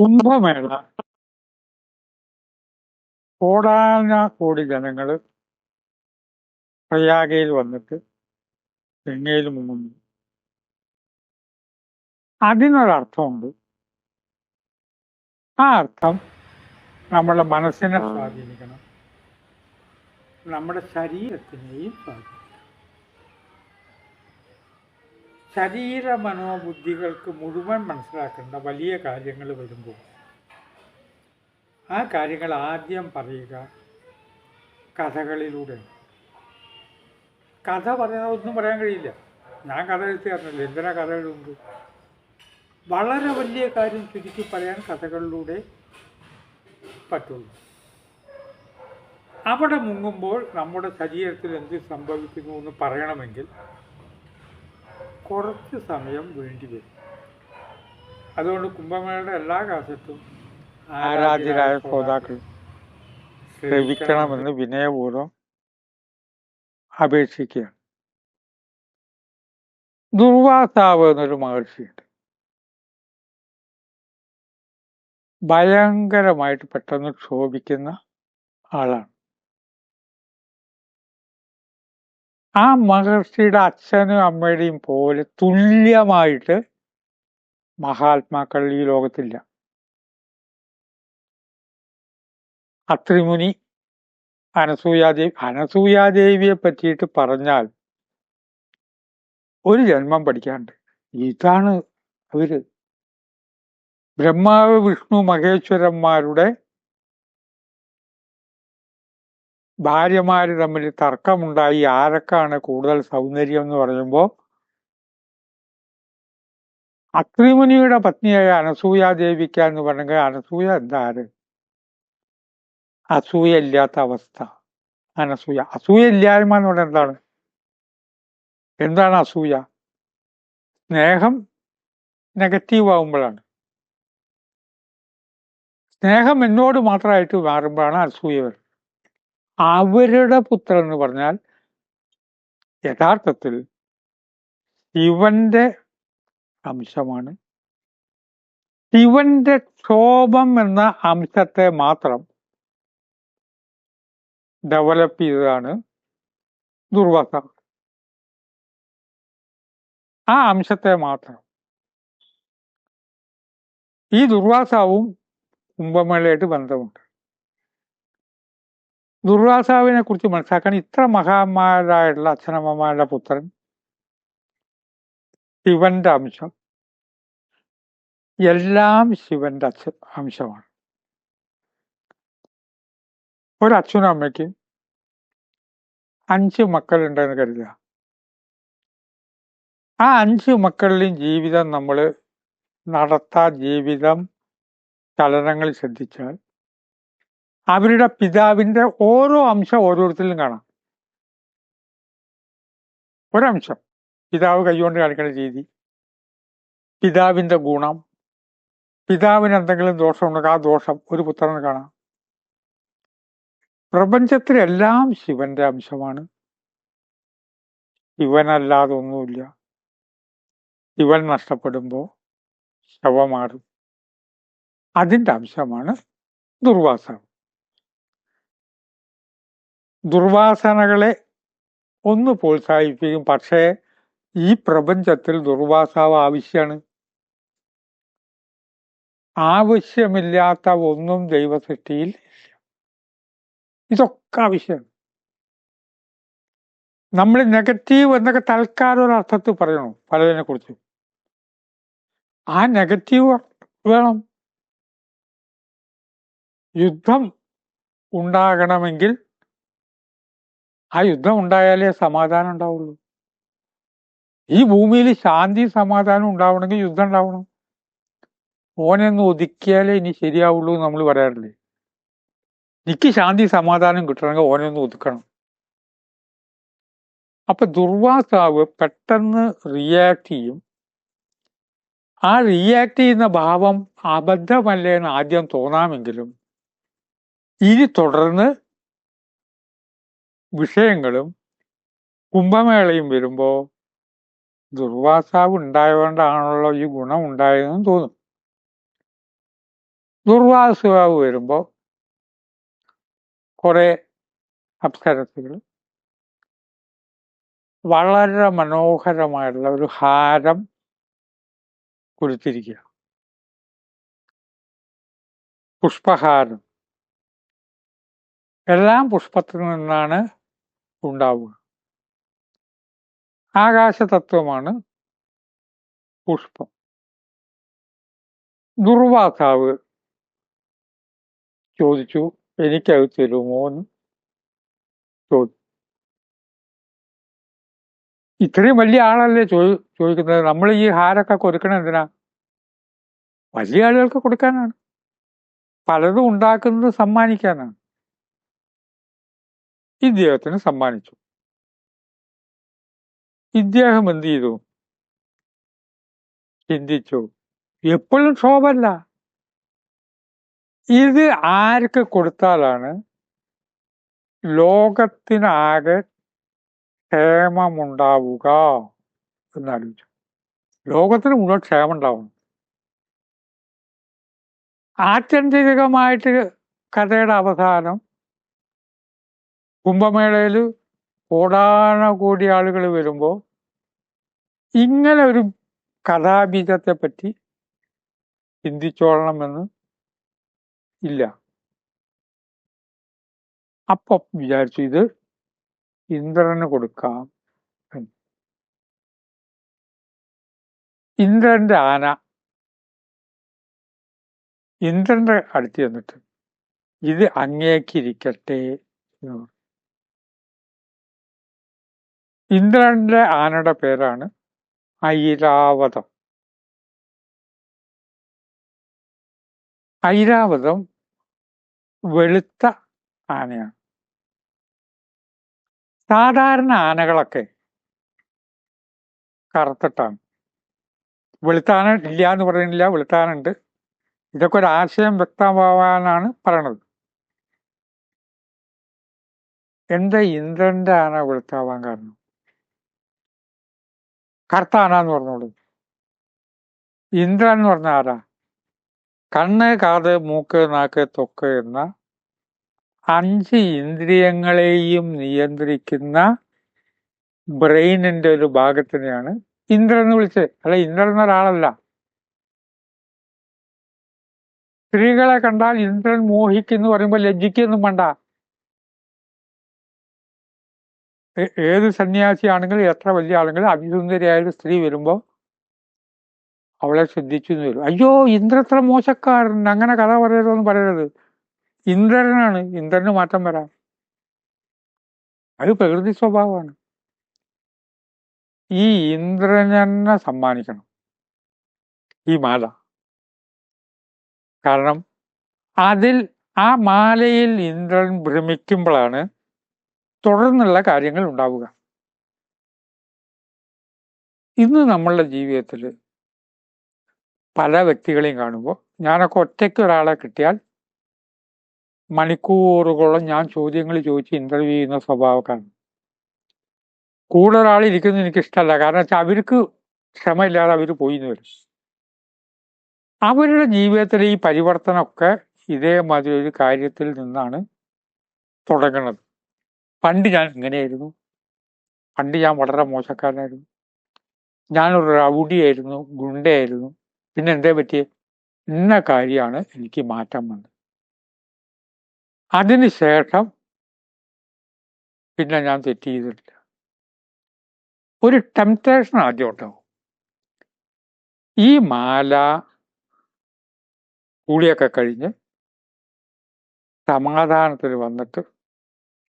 കുംഭമേള കോടാന കോടി ജനങ്ങൾ പ്രയാഗയിൽ വന്നിട്ട് ഗംഗയിൽ മുങ്ങുന്നു. അതിനൊരർത്ഥമുണ്ട്. ആ അർത്ഥം നമ്മുടെ മനസ്സിനെ സ്വാധീനിക്കണം. നമ്മുടെ ശരീരത്തിനെയും സ്വാധീനിക്കണം. ശരീര മനോബുദ്ധികൾക്ക് മുഴുവൻ മനസ്സിലാക്കേണ്ട വലിയ കാര്യങ്ങൾ വരുമ്പോൾ ആ കാര്യങ്ങൾ ആദ്യം പറയുക കഥകളിലൂടെ. കഥ പറയാൻ ഒന്നും പറയാൻ കഴിയില്ല. ഞാൻ കഥ എഴുത്തുകാരനല്ല എന്തിനാ കഥ എഴുതുന്നത്? വളരെ വലിയ കാര്യം ചുരുക്കി പറയാൻ കഥകളിലൂടെ പറ്റുള്ളൂ. അവിടെ മുങ്ങുമ്പോൾ നമ്മുടെ ശരീരത്തിൽ എന്ത് സംഭവിക്കുന്നു എന്ന് പറയണമെങ്കിൽ കുറച്ച് സമയം വേണ്ടി വരും. അതുകൊണ്ട് കുംഭമേളയുടെ എല്ലാ കാലത്തും ആരാധ്യരായ ശ്രോതാക്കൾ ശ്രമിക്കണമെന്ന് വിനയപൂർവം അപേക്ഷിക്കുകയാണ്. ദുർവാസാവ് എന്നൊരു മഹർഷിയുണ്ട്. ഭയങ്കരമായിട്ട് പെട്ടെന്ന് ക്ഷോഭിക്കുന്ന ആളാണ്. ആ മഹർഷിയുടെ അച്ഛനും അമ്മയുടെയും പോലെ തുല്യമായിട്ട് മഹാത്മാക്കൾ ഈ ലോകത്തില്ല. അത്രിമുനി അനസൂയാദേവി അനസൂയാദേവിയെ പറ്റിയിട്ട് പറഞ്ഞാൽ ഒരു ജന്മം പഠിക്കാണ്ട് ഇതാണ് അവർ. ബ്രഹ്മാവ് വിഷ്ണു മഹേശ്വരന്മാരുടെ ഭാര്യമാര് തമ്മിൽ തർക്കമുണ്ടായി. ആരൊക്കെയാണ് കൂടുതൽ സൗന്ദര്യം എന്ന് പറയുമ്പോൾ അത്രിമുനിയുടെ പത്നിയായ അനസൂയാദേവിക്ക എന്ന് പറഞ്ഞെങ്കിൽ അനസൂയ എന്താ അസൂയ ഇല്ലാത്ത അവസ്ഥ. അനസൂയ. അസൂയ ഇല്ലായ്മ എന്ന് പറഞ്ഞാൽ എന്താണ്? എന്താണ് അസൂയ? സ്നേഹം നെഗറ്റീവ് ആകുമ്പോഴാണ് സ്നേഹം എന്നോട് മാത്രമായിട്ട് മാറുമ്പോഴാണ് അസൂയ വരുന്നത്. അവരുടെ പുത്രൻ എന്ന് പറഞ്ഞാൽ യഥാർത്ഥത്തിൽ ഇവന്റെ അംശമാണ്. ഇവന്റെ ക്ഷോഭം എന്ന അംശത്തെ മാത്രം ഡെവലപ്പ് ചെയ്തതാണ് ദുർവാസ. ആ അംശത്തെ മാത്രം. ഈ ദുർവാസാവും കുംഭമേളയായിട്ട് ബന്ധമുണ്ട്. ദുർവാസാവിനെ കുറിച്ച് മനസ്സിലാക്കാൻ ഇത്ര മഹാന്മാരായിട്ടുള്ള അച്ഛനമ്മമാരുടെ പുത്രൻ ശിവന്റെ അംശം. എല്ലാം ശിവന്റെ അച്ഛ അംശമാണ്. ഒരച്ഛനും അമ്മയ്ക്ക് അഞ്ച് മക്കളുണ്ടെന്ന് കരുതുക. ആ അഞ്ച് മക്കളുടെയും ജീവിതം നമ്മൾ നടത്താ ജീവിതം ചലനങ്ങൾ ശ്രദ്ധിച്ചാൽ അവരുടെ പിതാവിന്റെ ഓരോ അംശം ഓരോരുത്തരിലും കാണാം. ഒരംശം. പിതാവ് കൈകൊണ്ട് കാണിക്കുന്ന രീതി. പിതാവിന്റെ ഗുണം. പിതാവിന് എന്തെങ്കിലും ദോഷമുണ്ടെങ്കിൽ ആ ദോഷം ഒരു പുത്രന് കാണാം. പ്രപഞ്ചത്തിലെല്ലാം ശിവന്റെ അംശമാണ്. ശിവനല്ലാതെ ഒന്നുമില്ല. ശിവൻ നഷ്ടപ്പെടുമ്പോൾ ശവമാറും അതിന്റെ അംശമാണ് ദുർവാസനം. ദുർവാസനകളെ ഒന്ന് പ്രോത്സാഹിപ്പിക്കും. പക്ഷേ ഈ പ്രപഞ്ചത്തിൽ ദുർവാസാവ് ആവശ്യമാണ് ആവശ്യമില്ലാത്ത ഒന്നും ദൈവസൃഷ്ടിയിൽ ഇതൊക്കെ ആവശ്യമാണ് നമ്മൾ നെഗറ്റീവ് എന്നൊക്കെ തൽക്കാലം ഒരു അർത്ഥത്തിൽ പറയണം പലതിനെ കുറിച്ച്. ആ നെഗറ്റീവ് വേണം. യുദ്ധം ഉണ്ടാകണമെങ്കിൽ ആ യുദ്ധം ഉണ്ടായാലേ സമാധാനം ഉണ്ടാവുള്ളൂ. ഈ ഭൂമിയിൽ ശാന്തി സമാധാനം ഉണ്ടാവണമെങ്കിൽ യുദ്ധം ഉണ്ടാവണം. ഓനെന്ന് ഒതുക്കിയാലേ ഇനി ശരിയാവുള്ളൂ നമ്മൾ പറയാറില്ലേ? എനിക്ക് ശാന്തി സമാധാനം കിട്ടണമെങ്കിൽ ഓനൊന്ന് ഒതുക്കണം. അപ്പൊ ദുർവാസാവ് പെട്ടെന്ന് റിയാക്ട് ചെയ്യും. ആ റിയാക്ട് ചെയ്യുന്ന ഭാവം അബദ്ധമല്ലേ എന്ന് ആദ്യം തോന്നാമെങ്കിലും ഇനി തുടർന്ന് വിഷയങ്ങളും കുംഭമേളയും വരുമ്പോൾ ദുർവാസാവ് ഉണ്ടായതുകൊണ്ടാണല്ലോ ഈ ഗുണം ഉണ്ടായതെന്ന് തോന്നും. ദുർവാസാവ് വരുമ്പോൾ കുറെ അപ്സരസുകൾ വളരെ മനോഹരമായിട്ടുള്ള ഒരു ഹാരം കൊടുത്തിരിക്കുക പുഷ്പഹാരം. എല്ലാം പുഷ്പത്തിൽ നിന്നാണ് ഉണ്ടാവുക. ആകാശതത്വമാണ് പുഷ്പം. ദുർവാസാവ് ചോദിച്ചു എനിക്കത് തരുമോ? എന്ന് ചോദിച്ചു ഇത്രയും വലിയ ആളല്ലേ ചോദി ചോദിക്കുന്നത്? നമ്മൾ ഈ ഹാരൊക്കെ കൊടുക്കണം എന്തിനാ? വലിയ ആളുകൾക്ക് കൊടുക്കാനാണ്. പലതും ഉണ്ടാക്കുന്നത് സമ്മാനിക്കാനാണ്. ഇദ്ദേഹത്തിന് സമ്മാനിച്ചു. ഇദ്ദേഹം എന്ത് ചെയ്തു? ചിന്തിച്ചു. എപ്പോഴും ക്ഷോഭല്ല ഇത് ആർക്ക് കൊടുത്താലാണ് ലോകത്തിനാകെ ക്ഷേമമുണ്ടാവുക എന്നാലോചിച്ചു. ലോകത്തിന് മുഴുവൻ ക്ഷേമം ഉണ്ടാവണം ആത്യന്തികമായിട്ട് കഥയുടെ അവസാനം കുംഭമേളയിൽ കോടാന കോടി ആളുകൾ വരുമ്പോൾ ഇങ്ങനെ ഒരു കഥാബീജത്തെ പറ്റി ചിന്തിച്ചോളണമെന്ന് ഇല്ല അപ്പൊ വിചാരിച്ചു ഇത് ഇന്ദ്രന് കൊടുക്കാം. ഇന്ദ്രന്റെ ആന ഇന്ദ്രന്റെ അടുത്ത് ചെന്നിട്ട് ഇത് അങ്ങേക്കിരിക്കട്ടെ എന്ന് പറഞ്ഞു. ഇന്ദ്രന്റെ ആനയുടെ പേരാണ് ഐരാവതം. ഐരാവതം വെളുത്ത ആനയാണ്. സാധാരണ ആനകളൊക്കെ കറുത്തിട്ടാണ്. വെളുത്താന ഇല്ല എന്ന് പറയുന്നില്ല വെളുത്താനുണ്ട്. ഇതൊക്കെ ഒരു ആശയം വ്യക്തമാവാനാണ് പറയണത്. എന്താ ഇന്ദ്രന്റെ ആന വെളുത്താവാൻ കാരണം? എന്ന് പറഞ്ഞോളൂ. ഇന്ദ്രൻ എന്ന് പറഞ്ഞ ആരാ? കണ്ണ് കാത് മൂക്ക് നാക്ക് തൊക്ക് എന്ന അഞ്ച് ഇന്ദ്രിയങ്ങളെയും നിയന്ത്രിക്കുന്ന ബ്രെയിനിന്റെ ഒരു ഭാഗത്തിനെയാണ് ഇന്ദ്രൻ എന്ന് വിളിച്ചത്. അല്ല ഇന്ദ്രൻ എന്നൊരാളല്ല സ്ത്രീകളെ കണ്ടാൽ ഇന്ദ്രൻ മോഹിക്കുന്നു പറയുമ്പോൾ ലജ്ജിക്കൊന്നും വേണ്ട. ഏത് സന്യാസിയാണെങ്കിലും എത്ര വലിയ ആണെങ്കിലും അഭിസുന്ദരിയായ ഒരു സ്ത്രീ വരുമ്പോൾ അവളെ ശ്രദ്ധിച്ചു എന്ന് വരും. അയ്യോ ഇന്ദ്രത്ര മോശക്കാരൻ. അങ്ങനെ കഥ പറയരുതെന്ന് പറയരുത്. ഇന്ദ്രനാണ്. ഇന്ദ്രന് മാറ്റം വരാം. അത് പ്രകൃതി സ്വഭാവമാണ്. ഈ ഇന്ദ്രനെന്നെ സമ്മാനിക്കണം. ഈ മാല കാരണം അതിൽ ആ മാലയിൽ ഇന്ദ്രൻ ഭ്രമിക്കുമ്പോഴാണ് തുടർന്നുള്ള കാര്യങ്ങൾ ഉണ്ടാവുക. ഇന്ന് നമ്മളുടെ ജീവിതത്തിൽ പല വ്യക്തികളെയും കാണുമ്പോൾ ഞാനൊക്കെ ഒറ്റയ്ക്ക് ഒരാളെ കിട്ടിയാൽ മണിക്കൂറുകളോളം ഞാൻ ചോദ്യങ്ങൾ ചോദിച്ച് ഇന്റർവ്യൂ ചെയ്യുന്ന സ്വഭാവക്കാരാണ് കൂടെ ഒരാൾ ഇരിക്കുന്നത് എനിക്ക് ഇഷ്ടമല്ല കാരണം വെച്ചാൽ അവർക്ക് ക്ഷമയില്ലാതെ അവർ പോയി എന്ന് വരും. അവരുടെ ജീവിതത്തിലെ ഈ പരിവർത്തനമൊക്കെ ഇതേമാതിരി ഒരു കാര്യത്തിൽ നിന്നാണ് തുടങ്ങുന്നത്. പണ്ട് ഞാൻ ഇങ്ങനെയായിരുന്നു. പണ്ട് ഞാൻ വളരെ മോശക്കാരനായിരുന്നു. ഞാനൊരു റൗഡിയായിരുന്നു ഗുണ്ടയായിരുന്നു. പിന്നെ എന്തേ പറ്റിയ? ഇന്ന കാര്യമാണ് എനിക്ക് മാറ്റം വന്നത്. അതിനുശേഷം പിന്നെ ഞാൻ തെറ്റ് ചെയ്തിട്ടില്ല. ഒരു ടെംപ്റ്റേഷൻ ആദ്യം ഉണ്ടാവും. ഈ മാല കൂളിയൊക്കെ കഴിഞ്ഞ് സമാധാനത്തിൽ വന്നിട്ട്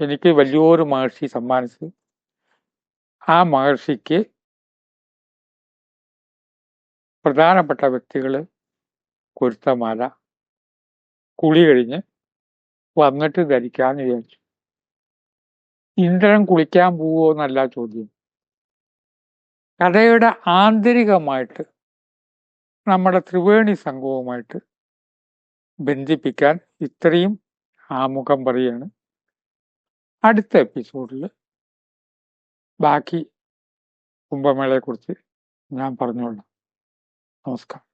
എനിക്ക് വലിയൊരു മഹർഷി സമ്മാനിച്ച്. ആ മഹർഷിക്ക് പ്രധാനപ്പെട്ട വ്യക്തികൾ കുരുത്തമാല കുളി കഴിഞ്ഞ് വന്നിട്ട് ധരിക്കാന്ന് വിചാരിച്ചു. ഇന്ദ്രൻ കുളിക്കാൻ പോവോ എന്നല്ല ചോദ്യം. കഥയുടെ ആന്തരികമായിട്ട് നമ്മുടെ ത്രിവേണി സംഘവുമായിട്ട് ബന്ധിപ്പിക്കാൻ ഇത്രയും ആമുഖം പറയുകയാണ്. അടുത്ത എപ്പിസോഡിൽ ബാക്കി കുംഭമേളയെക്കുറിച്ച് ഞാൻ പറഞ്ഞോളാം. നമസ്കാരം.